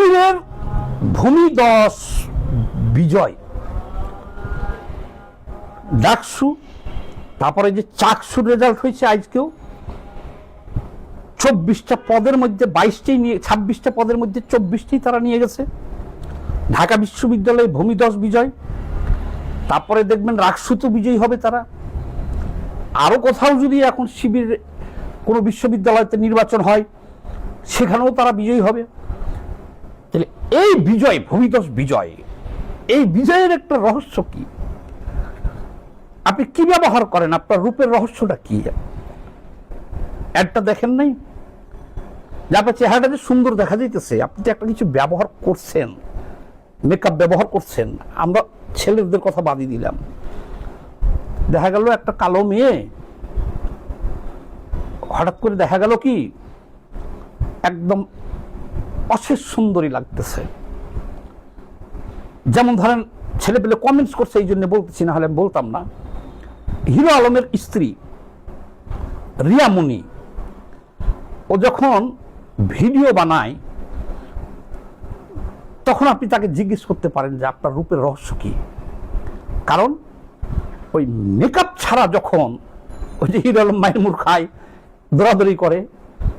শিবিরের ভূমিদস বিজয়। ডাকসু, তারপরে যে চাকসুর রেজাল্ট হয়েছে আজকেও, চব্বিশটা পদের মধ্যে বাইশটি নিয়ে, ছাব্বিশটা পদের মধ্যে চব্বিশটি তারা নিয়ে গেছে। ঢাকা বিশ্ববিদ্যালয়ে ভূমিদস বিজয়, তারপরে দেখবেন রাকসুতো বিজয়ী হবে তারা। আরও কোথাও যদি এখন শিবির কোনো বিশ্ববিদ্যালয়তে নির্বাচন হয়, সেখানেও তারা বিজয়ী হবে। এই বিজয় ভূমিদস বিজয়, এই বিজয়ের একটা রহস্য কি? আপনি কি ব্যবহার করেন? আপনার রূপের রহস্যটা কি? একটা দেখেন নাই? যে আপনার চেহারাটা যে সুন্দর দেখা যাইতেছে, আপনি তো একটা কিছু ব্যবহার করছেন মেকআপ ব্যবহার করছেন, আমরা ছেলেদের কথা বাদই দিলাম। দেখা গেল একটা কালো মেয়ে, হঠাৎ করে দেখা গেল কি? একদম অশেষ সুন্দরী লাগতেছে। যেমন ধরেন ছেলে পেলে কমেন্টস করছে, এই জন্য বলতেছি, না হলে আমি বলতাম না। হিরো আলমের স্ত্রী, রিয়া মুনি, ও যখন ভিডিও বানায়, তখন আপনি তাকে জিজ্ঞেস করতে পারেন যে আপনার রূপের রহস্য কি? কারণ, ওই মেকআপ ছাড়া যখন ওই যে হিরো আলম মায়ের মুখ খায় দৌড়াদৌড়ি করে,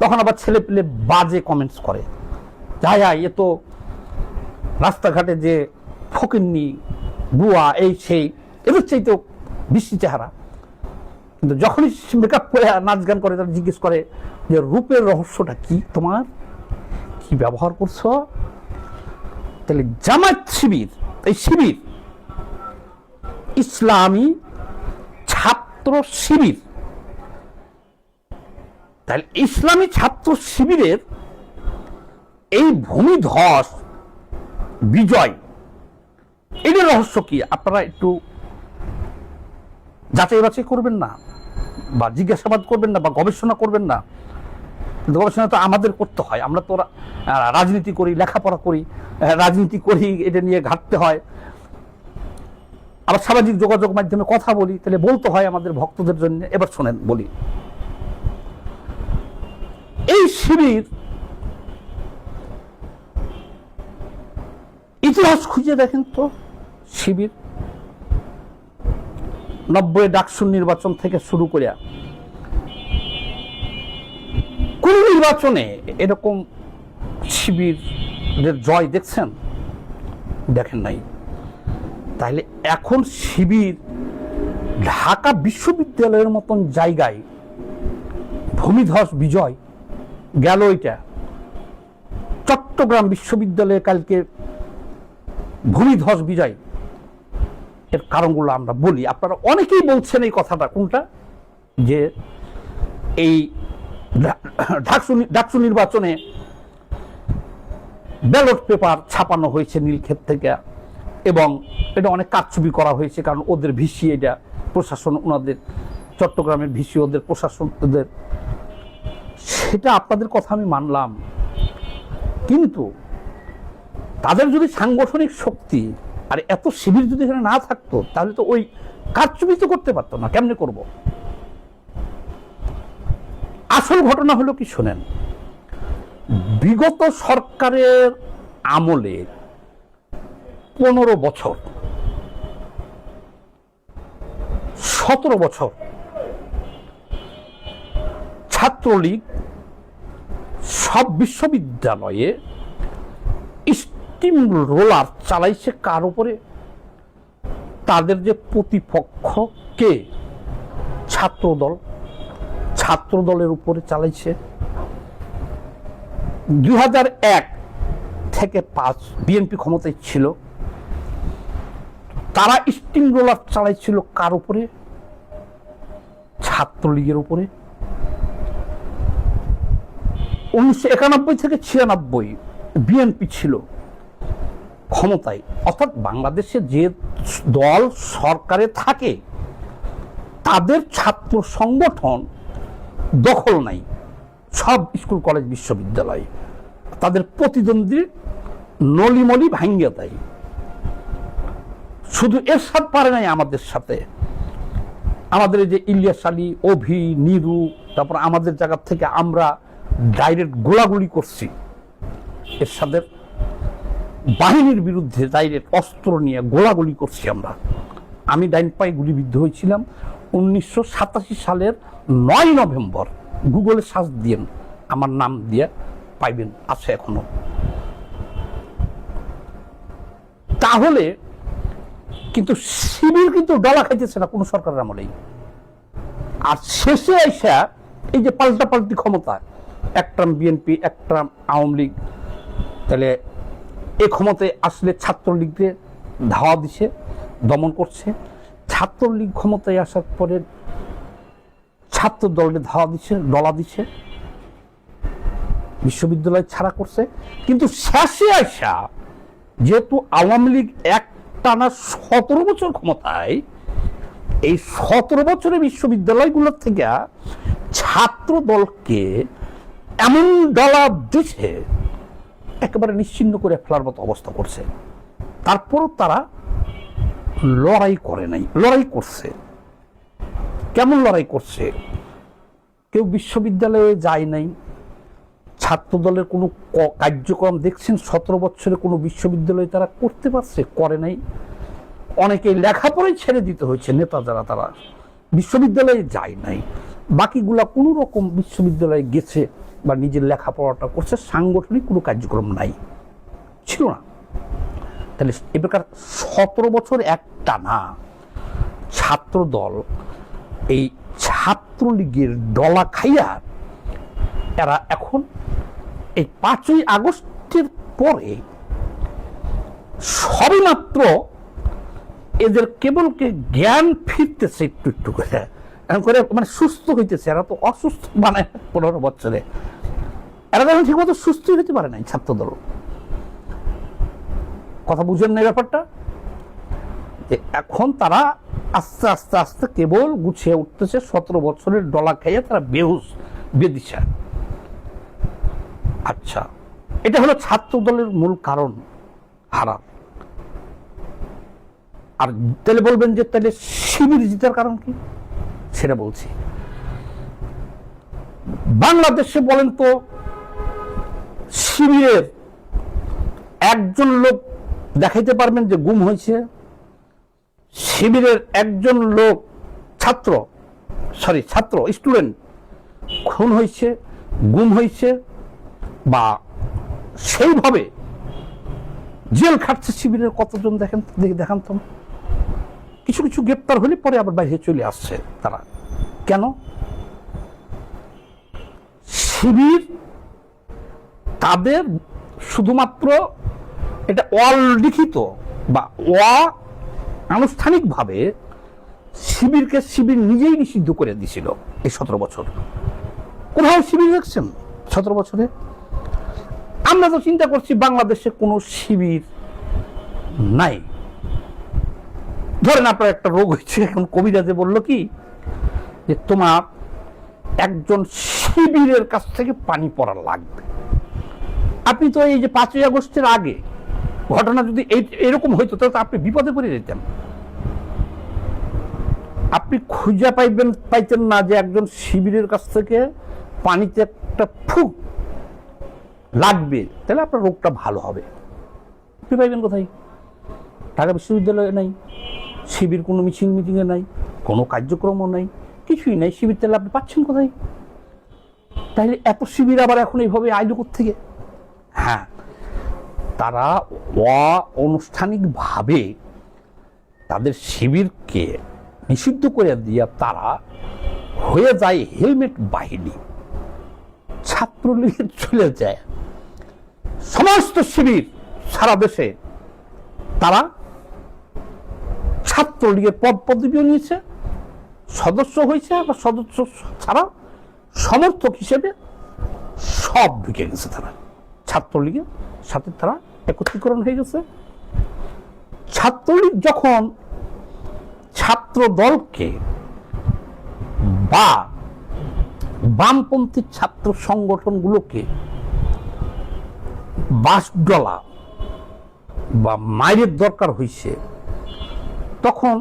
তখন আবার ছেলে পেলে বাজে কমেন্টস করে। যাই আয় এ তো রাস্তাঘাটে যে ফকিন্নি, বুয়া, এই সেই, এদের চাইতেও বেশি চেহারা। কিন্তু যখনই মেকআপ করে, নাচ গান করে, তারা জিজ্ঞেস করে যে, রূপের রহস্যটা কি তোমার? কি ব্যবহার করছ? তাহলে জামাত শিবির, এই শিবির, ইসলামী ছাত্র শিবির। তাহলে ইসলামী ছাত্র শিবিরের এই ভূমিধস বিজয় এটার রহস্য কি? আপনারা একটু যাচাই বাছাই করবেন না? বা জিজ্ঞাসাবাদ করবেন না? বা গবেষণা করবেন না? কিন্তু গবেষণা তো আমাদের করতে হয়। আমরা তো রাজনীতি করি, লেখাপড়া করি রাজনীতি করি, এটা নিয়ে ঘাটতে হয়। আবার সামাজিক যোগাযোগ মাধ্যমে কথা বলি, তাহলে বলতে হয় আমাদের ভক্তদের জন্য। এবার শোনেন, বলি। এই শিবির ইতিহাস খুঁজে দেখেন তো, শিবির। নব্বই ডাকসুর নির্বাচন থেকে শুরু করে কোন নির্বাচনে এরকম শিবিরের জয় দেখছেন? দেখেন নাই। তাহলে এখন শিবির ঢাকা বিশ্ববিদ্যালয়ের মতন জায়গায় ভূমিধস বিজয় গেল এটা চট্টগ্রাম বিশ্ববিদ্যালয়ে কালকে ভূমিধস বিজয় এর কারণগুলো আমরা বলি। আপনারা অনেকেই বলছেন এই কথাটা, কোনটা? যে এই ডাকসু নির্বাচনে ব্যালট পেপার ছাপানো হয়েছে নীলক্ষেত থেকে এবং এটা অনেক কারচুপি করা হয়েছে কারণ ওদের ভিসি এটা প্রশাসন, ওনাদের চট্টগ্রামের ভিসি, ওদের প্রশাসন, ওদের। সেটা আপনাদের কথা আমি মানলাম। কিন্তু তাদের যদি সাংগঠনিক শক্তি আর এত শিবির যদি এখানে না থাকতো, তাহলে তো ওই কারচুপি তো করতে পারতো না, কেমনে করব? আসল ঘটনা হলো কি শোনেন, বিগত সরকারের আমলে পনেরো বছর, সতেরো বছর ছাত্রলীগ সব বিশ্ববিদ্যালয়ে স্টিম রোলার চালাইছে কার উপরে? তাদের যে প্রতিপক্ষ কে? ছাত্রদল। ছাত্রদলের উপরে চালাইছে। দু এক থেকে পাঁচ বিএনপি ক্ষমতায় ছিল। তারা স্টিম রোলার চালাইছিল কার উপরে? ছাত্রলীগের উপরে। উনিশশো একানব্বই থেকে ছিয়ানব্বই বিএনপি ছিল। ক্ষমতায়। অর্থাৎ বাংলাদেশে যে দল সরকারে থাকে, তাদের ছাত্র সংগঠন দখল নাই। সব স্কুল, কলেজ, বিশ্ববিদ্যালয়। তাদের প্রতিদ্বন্দ্বী নলিমলি ভাঙ্গে দেয়। শুধু এর সাথে পারে নাই আমাদের সাথে। আমাদের যে ইলিয়াস আলী, অভি, নিরু, তারপর আমাদের জায়গা থেকে আমরা ডাইরেক্ট গোলাগুলি করছি। এরশাদের বাহিনীর বিরুদ্ধে ডাইরেক্ট অস্ত্র নিয়ে গোলাগুলি করছি আমরা। আমি ডাইন পায়ে গুলিবিদ্ধ হয়েছিলাম। উনিশশো সাতাশি সালের নয় নভেম্বর গুগলে সার্চ দিয়েন আমার নাম দিয়ে পাইবেন, আছে এখনও। তাহলে কিন্তু শিবির কিন্তু ডলা খাইতেছে না, কোনো সরকারের আমলেই। আর শেষে আইসা এই যে পাল্টা পাল্টি ক্ষমতা একটাম বিএনপি একটাম আওয়ামী লীগ, তাহলে এই ক্ষমতায় আসলে ছাত্রলীগদের ধাওয়া দিছে, দমন করছে। ছাত্রলীগ ক্ষমতায় আসার পরে ছাত্র দলকে ধাওয়া দিছে, ডলা দিছে, বিশ্ববিদ্যালয় ছাড়া করছে। কিন্তু শেষে আসা যেহেতু আওয়ামী লীগ এক টানা সতেরো বছর ক্ষমতায়, এই সতেরো বছরের বিশ্ববিদ্যালয়গুলোর থেকে ছাত্র দলকে এমন ডলা দিছে একেবারে নিশ্চিন্ন করে ফেলার মতো অবস্থা করছে। তারপরও তারা লড়াই করে নাই, লড়াই করছে। কেমন লড়াই করছে? কেউ বিশ্ববিদ্যালয়ে যায় নাই। ছাত্র দলের কোনো কার্যক্রম দেখছেন? সতেরো বছরে কোনো বিশ্ববিদ্যালয়ে তারা করতে পারছে, করে নাই। অনেকে লেখাপড়াই ছেড়ে দিতে হয়েছে, নেতা যারা তারা। বিশ্ববিদ্যালয়ে যায় নাই। বাকিগুলা কোনো রকম বিশ্ববিদ্যালয়ে গেছে। বা নিজের লেখাপড়াটা করছে, সাংগঠনিক কোনো কার্যক্রম নাই। ছিল না। তাহলে এ প্রকার সতেরো বছর একটা না। ছাত্র দল এই ছাত্রলীগের ডলা খাইয়া এরা এখন এই পাঁচই আগস্টের পরে সবেমাত্র এদের কেবলকে জ্ঞান ফিরতেছে একটু একটু করে। এরকম করে মানে সুস্থ হইতেছে। এরা তো অসুস্থ বানায় পনেরো বছরে। এরা তো এখন ঠিক মতো সুস্থই হতে পারে নাই ছাত্রদল। কথা বুঝেন না ব্যাপারটা? যে এখন তারা আস্তে আস্তে আস্তে কেবল গুছিয়ে উঠতেছে, সতেরো বছরের ডলা খাইয়ে তারা বেহুশ, বেদিশা। আচ্ছা এটা হলো ছাত্র দলের মূল কারণ হারার আর তাহলে বলবেন যে তাহলে শিবির জিতার কারণ কি? সেটা বলছি। বাংলাদেশে বলেন তো শিবিরের একজন লোক দেখাইতে পারবেন যে গুম হয়েছে। শিবিরের একজন লোক, ছাত্র সরি ছাত্র স্টুডেন্ট খুন হয়েছে, গুম হয়েছে বা সেইভাবে জেল খাটছে শিবিরের কতজন দেখেন, দেখি দেখান তো। কিছু কিছু গ্রেপ্তার হলে পরে আবার বাইরে চলে আসছে তারা। কেন? শিবির তাদের শুধুমাত্র এটা অলিখিত বা অ আনুষ্ঠানিকভাবে শিবিরকে শিবির নিজেই নিষিদ্ধ করে দিছিল এই সতেরো বছর। কোথাও শিবির দেখছেন সতেরো বছরে। আমরা তো চিন্তা করছি বাংলাদেশে কোনো শিবির নাই। ধরেন আপনার একটা রোগ হয়েছে, এখন কবিরাজে বলল কি, যে তোমার একজন শিবিরের কাছ থেকে পানি পড়া লাগবে। আপনি তো এই যে পাঁচই আগস্টের আগে ঘটনা যদি এরকম হইতো, তাহলে আপনি বিপদে পড়ে যেতেন। আপনি খুঁজে পাইবেন, পাইতেন না যে একজন শিবিরের কাছ থেকে পানিতে একটা ফুক লাগবে, তাহলে আপনার রোগটা ভালো হবে। আপনি পাইবেন কোথায়? ঢাকা বিশ্ববিদ্যালয়ে নাই, শিবির কোনো মিছিল, মিটিংয়ে নাই, কোনো কার্যক্রমও নাই, কিছুই নাই, শিবির, তাহলে আপনি পাচ্ছেন কোথায়? তাহলে এত শিবির আবার এখন এইভাবে আইলো থেকে হ্যাঁ তারা অনানুষ্ঠানিকভাবে তাদের শিবিরকে নিষিদ্ধ করে দিয়া তারা হয়ে যায় হেলমেট বাহিনী। ছাত্রলীগের চলে যায় সমস্ত শিবির সারা দেশে। তারা ছাত্রলীগের পদ পদবিও নিয়েছে, সদস্য হয়েছে, আবার সদস্য ছাড়া সমর্থক হিসেবে সব ঢুকে গেছে তারা। ছাত্রলীগের সাথে তারা একত্রীকরণ হয়ে গেছে। ছাত্রলীগ যখন ছাত্র দলকে বা বামপন্থী ছাত্র সংগঠনগুলোকে বাসডলা বা মায়ের দরকার হয়েছে তখন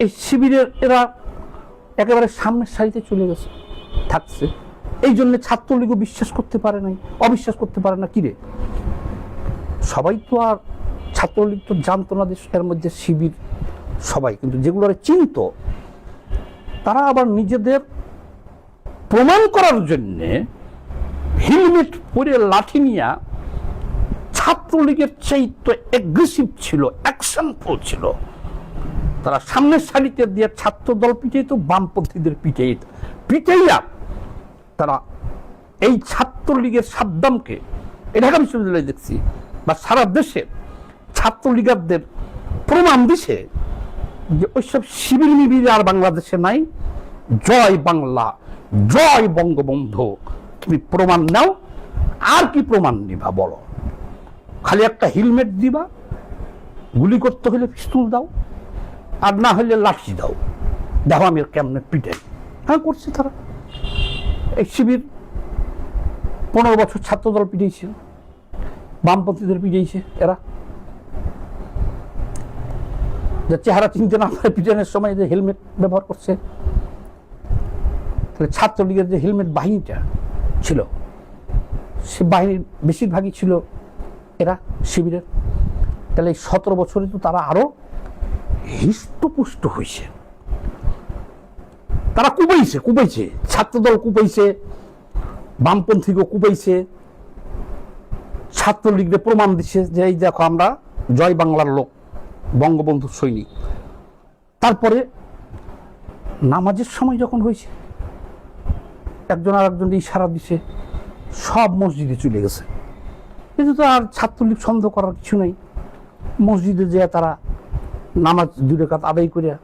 এই শিবিরের এরা একেবারে সামনের সারিতে চলে গেছে, থাকছে। এই জন্য ছাত্রলীগও বিশ্বাস করতে পারে নাই, অবিশ্বাস করতে পারে না। কিরে? সবাই তো আর, ছাত্রলীগ তো জানতো না এর মধ্যে শিবির সবাই, কিন্তু যেগুলো চিনত, তারা আবার নিজেদের প্রমাণ করার জন্যে হেলমেট পরে লাঠি নিয়ে ছাত্রলীগের চাইতে এগ্রেসিভ ছিল অ্যাকশনফুল ছিল। তারা সামনের সারিতে দিয়ে ছাত্র দল পিটাইত বামপন্থীদের পিটাইত, পিটাইয়া তারা এই ছাত্রলীগের সাদ্দামকে এ ঢাকা বিশ্ববিদ্যালয়ে দেখছি, বা সারা দেশে ছাত্রলীগারদের প্রমাণ দিছে যে ওইসব শিবির মিবির আর বাংলাদেশে নাই। জয় বাংলা, জয় বঙ্গবন্ধু, তুমি প্রমাণ নাও, আর কি প্রমাণ নিবা বলো? খালি একটা হেলমেট দিবা, গুলি করতে হলে পিস্তল দাও, আর না হলে লাঠি দাও। দেখো আমি কেমনে পিটাই। হ্যাঁ করছে তারা। এই শিবির পনেরো বছর ছাত্রদল পিটিয়েছে বামপন্থীদের পিটিয়েছে এরা। যে চেহারা চিনতে না পারে পিটানোর সময় যে হেলমেট ব্যবহার করছে। তাহলে ছাত্রলীগের যে হেলমেট বাহিনীটা ছিল, সে বাহিনীর বেশিরভাগই ছিল এরা শিবিরের। তাহলে এই সতেরো বছরে তো তারা আরও হৃষ্টপুষ্ট হয়েছে তারা কুবাইছে কুবাইছে ছাত্রদল কুবাইছে বামপন্থীকে কুবাইছে ছাত্রলীগকে প্রমাণ দিচ্ছে যে এই দেখো আমরা জয় বাংলার লোক, বঙ্গবন্ধু সৈনিক। তারপরে নামাজের সময় যখন হয়েছে, একজন আর একজন ইশারা দিছে, সব মসজিদে চলে গেছে। কিন্তু তো আর ছাত্রলীগ সন্দেহ করার কিছু নেই। মসজিদে যে তারা নামাজ দুই রেখাত আদায় করিয়া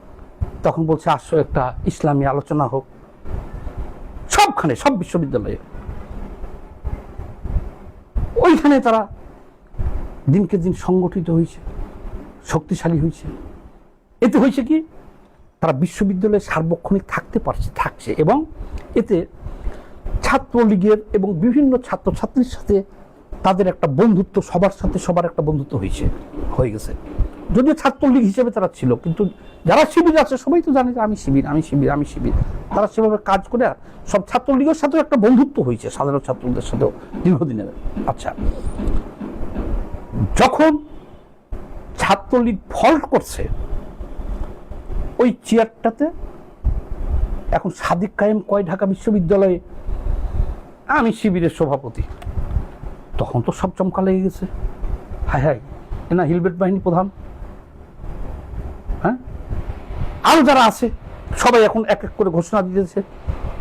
তখন বলছে, আসো, একটা ইসলামী আলোচনা হোক। সবখানে, সব বিশ্ববিদ্যালয়ে। ওইখানে তারা দিনকে দিন সংগঠিত হয়েছে শক্তিশালী হয়েছে এতে হয়েছে কি? তারা বিশ্ববিদ্যালয়ে সার্বক্ষণিক থাকতে পারছে, থাকছে এবং এতে ছাত্রলীগের এবং বিভিন্ন ছাত্রছাত্রীর সাথে তাদের একটা বন্ধুত্ব, সবার সাথে সবার একটা বন্ধুত্ব হয়েছে হয়ে গেছে। যদিও ছাত্রলীগ হিসেবে তারা ছিল, কিন্তু যারা শিবির আছে, সবাই তো জানে যে আমি শিবির আমি শিবির আমি শিবির। তারা সেভাবে কাজ করে, সব ছাত্রলীগের সাথেও একটা বন্ধুত্ব হয়েছে, সাধারণ ছাত্রদের সাথেও দীর্ঘদিনের। আচ্ছা যখন ছাত্রলীগ ফল্ট করছে, ওই চেয়ারটাতে এখন সাদিক কায়েম কয় ঢাকা বিশ্ববিদ্যালয়ে? আমি শিবিরের সভাপতি। তখন তো সব চমকা লেগে গেছে। হায় হায়, এ না হিলবেট বাহিনী প্রধান হ্যাঁ আরও যারা আছে, সবাই এখন এক এক করে ঘোষণা দিতেছে।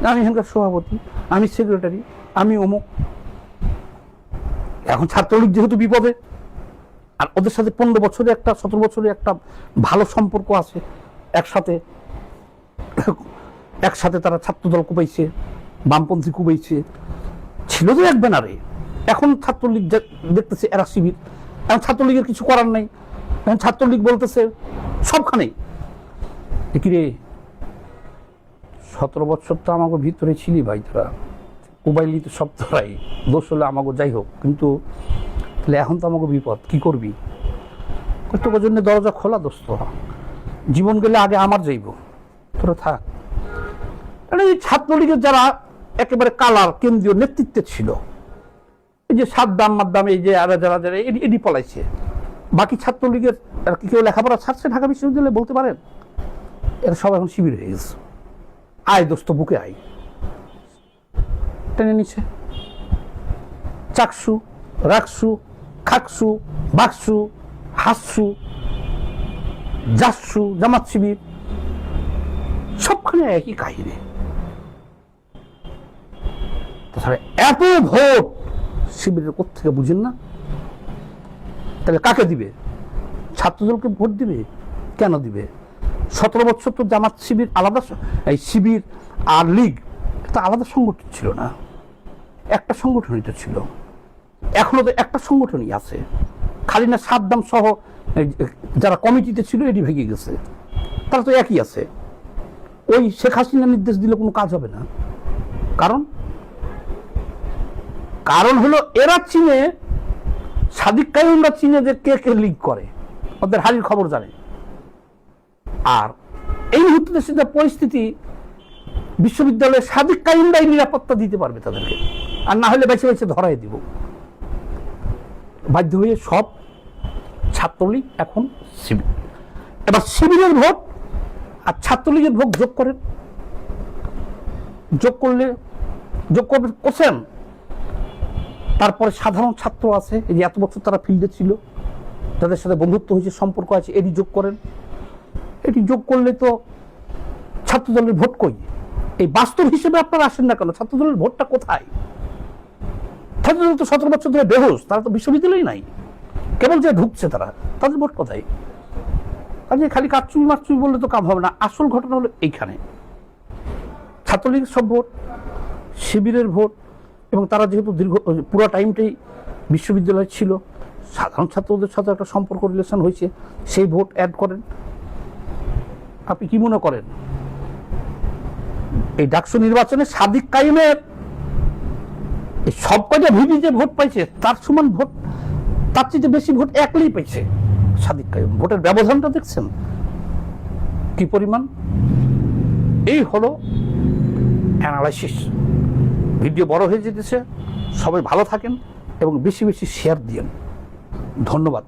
আমি এখানকার সভাপতি, আমি সেক্রেটারি আমি অমুক। এখন ছাত্রলীগ যেহেতু বিপদে, আর ওদের সাথে পনেরো বছরে একটা, সতেরো বছরে একটা ভালো সম্পর্ক আছে, একসাথে একসাথে তারা ছাত্রদল কুপাইছে, বামপন্থী কুপাইছে, ছিল তো এক ব্যানারে। এখন ছাত্রলীগ দেখতেছে এরা শিবির। এখন ছাত্রলীগের কিছু করার নাই। এখন ছাত্রলীগ বলতেছে, সবখানেই। এ কি রে? সতেরো বছর তো আমাকে ভিতরে ছিলি ভাই তোরা। মোবাইলই তো সব তোরাই। দোষ হলে আমাকে যাই হোক, কিন্তু তাহলে এখন তো আমাকে বিপদ, কি করবি? তোর জন্য দরজা খোলা দোস্ত। জীবন গেলে আগে আমার যাইব। তোরা থাক। এই ছাত্রলীগের যারা একেবারে কালার, কেন্দ্রীয় নেতৃত্বে ছিল, এই যে সাদ্দাম, মাদ্দাম, এই যে আরা যারা যারা এডি পলাইছে। বাকি ছাত্রলীগের কি কেউ লেখাপড়া ছাড়ছে ঢাকা বিশ্ববিদ্যালয়ে বলতে পারেন? এরা সব এখন শিবির হয়ে গেছে। আয় দোস্ত, বুকে আয়। টেনে নিচ্ছে চাকসু, রাখসু, খাকসু, বাকসু, হাসসু জাসসু জামাত শিবির, সবখানে একই কাহিনী। তাছাড়া এত ভোট শিবিরের কোথেকে বুঝেন না? তাহলে কাকে দিবে? ছাত্রদলকে ভোট দিবে? কেন দিবে? সতেরো বছর তো জামাত শিবির আলাদা এই শিবির আর লীগ এটা আলাদা সংগঠন ছিল না। একটা সংগঠনই তো ছিল। এখনও তো একটা সংগঠনই আছে। খালি না সাদ্দাম সহ যারা কমিটিতে ছিল, এটি ভেঙে গেছে। তারা তো একই আছে। ওই শেখ হাসিনা নির্দেশ দিলে কোনো কাজ হবে না। কারণ? কারণ হলো, এরা চিনে, সাদিক কাইমরা চিনে যে কে কে লিগ করে। ওদের হারির খবর জানে। আর এই মুহূর্তে দেশে যা পরিস্থিতি বিশ্ববিদ্যালয়ে সাদিক কাইমরাই নিরাপত্তা দিতে পারবে তাদেরকে। আর না হলে বেছে বেছে ধরাই দিব। বাধ্য হয়ে সব ছাত্রলীগ এখন শিবির এবার শিবিরের ভোট আর ছাত্রলীগের ভোট যোগ করেন। যোগ করলে যোগ করবেন করছেন তারপরে সাধারণ ছাত্র আছে। এই যে এত বছর তারা ফিল্ডে ছিল, তাদের সাথে বন্ধুত্ব হয়েছে, সম্পর্ক আছে, এটি যোগ করেন। এটি যোগ করলে তো ছাত্রদলের ভোট কই? এই বাস্তব হিসেবে আপনারা আসেন না কেন? ছাত্রদলের ভোটটা কোথায়? ছাত্রদল তো সতেরো বছর ধরে বেহোশ, তারা তো বিশ্ববিদ্যালয় নাই। কেবল যে ঢুকছে তারা, তাদের ভোট কোথায়? কাজে খালি কাচ্চুই মাচ্চুই বললে তো কাম হবে না, আসল ঘটনা হলো এইখানে। ছাত্রলীগের সব ভোট, শিবিরের ভোট, এবং তারা যেহেতু দীর্ঘ পুরো টাইমটাই বিশ্ববিদ্যালয় ছিল, সাধারণ ছাত্রদের সাথে একটা সম্পর্ক রিলেশন হয়েছে, সেই ভোট অ্যাড করেন। আপনি কি মনে করেন? এই ডাকসু নির্বাচনে সাদিক কাইমের সব কয়টা ভিডি যে ভোট পাইছে, তার সমান ভোট, তার চেয়ে বেশি ভোট একলেই পাইছে সাদিক কাইম ভোটের ব্যবধানটা দেখছেন? কি পরিমাণ? এই হলো অ্যানালাইসিস ভিডিও বড় হয়ে যেতেছে, সবাই ভালো থাকেন এবং বেশি বেশি শেয়ার দিয়েন। ধন্যবাদ।